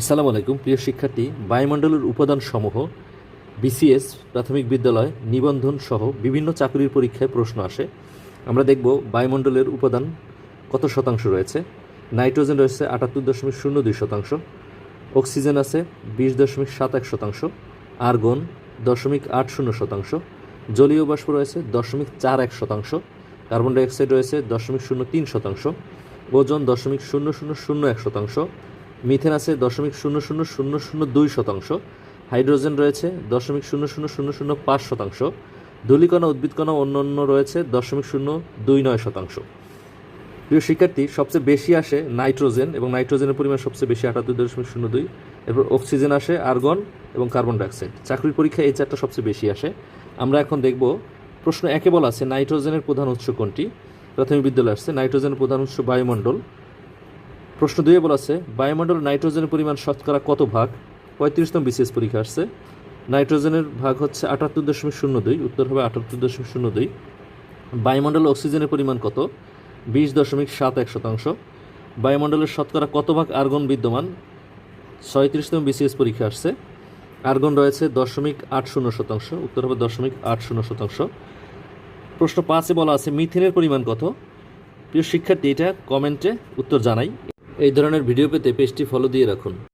আসসালামু আলাইকুম, প্রিয় শিক্ষার্থী। বায়ুমণ্ডলের উপাদান সমূহ বিসিএস, প্রাথমিক বিদ্যালয়, নিবন্ধন সহ বিভিন্ন চাকরির পরীক্ষায় প্রশ্ন আসে। আমরা দেখব বায়ুমণ্ডলের উপাদান কত শতাংশ রয়েছে। নাইট্রোজেন রয়েছে আটাত্তর দশমিক শূন্য দুই শতাংশ, অক্সিজেন আছে বিশ দশমিক সাত এক শতাংশ, আর্গন দশমিক আট শূন্য শতাংশ, জলীয় বাষ্প রয়েছে দশমিক চার এক শতাংশ, কার্বন ডাইঅক্সাইড রয়েছে দশমিক শূন্য তিন শতাংশ, ওজন দশমিক শূন্য শূন্য শূন্য এক শতাংশ মিথেন আছে দশমিক শূন্য শূন্য শূন্য শূন্য দুই শতাংশ, হাইড্রোজেন রয়েছে দশমিক শূন্য শূন্য শূন্য শূন্য পাঁচ শতাংশ, ধূলিকণা, উদ্ভিদকণা অন্য অন্য রয়েছে দশমিক শূন্য দুই নয় শতাংশ। প্রিয় শিক্ষার্থী, সবচেয়ে বেশি আসে নাইট্রোজেন এবং নাইট্রোজেনের পরিমাণ সবচেয়ে বেশি আটাত্তর দশমিক শূন্য দুই, এরপর অক্সিজেন আসে আর্গন এবং কার্বন ডাইঅক্সাইড। চাকরির পরীক্ষায় এই চারটা সবচেয়ে বেশি আসে। আমরা এখন দেখব প্রশ্ন একে বলা আছে, নাইট্রোজেনের প্রধান উৎস কোনটি? প্রাথমিক বিদ্যালয় আসছে, নাইট্রোজেনের প্রধান উৎস বায়ুমণ্ডল। প্রশ্ন দুয়ে বলা আছে, বায়ুমণ্ডলে নাইট্রোজেনের পরিমাণ শতকরা কত ভাগ? পঁয়ত্রিশতম বিসিএস পরীক্ষা আসছে। নাইট্রোজেনের ভাগ হচ্ছে আটাত্তর দশমিক শূন্য দুই, উত্তর হবে আটাত্তর দশমিক শূন্য দুই। বায়ুমণ্ডলে অক্সিজেনের পরিমাণ কত? বিশ দশমিক সাত এক শতাংশ। বায়ুমণ্ডলের শতকরা কত ভাগ আর্গন বিদ্যমান? ছয়ত্রিশতম বিসিএস পরীক্ষা আসছে। আর্গন রয়েছে দশমিক আট শূন্য শতাংশ, উত্তর হবে দশমিক আট শূন্য শতাংশ। প্রশ্ন পাঁচে বলা আছে, মিথেনের পরিমাণ কত? প্রিয় শিক্ষার্থী, এটা কমেন্টে উত্তর জানাই। এই ধরনের ভিডিও পেতে পেজটি ফলো দিয়ে রাখুন।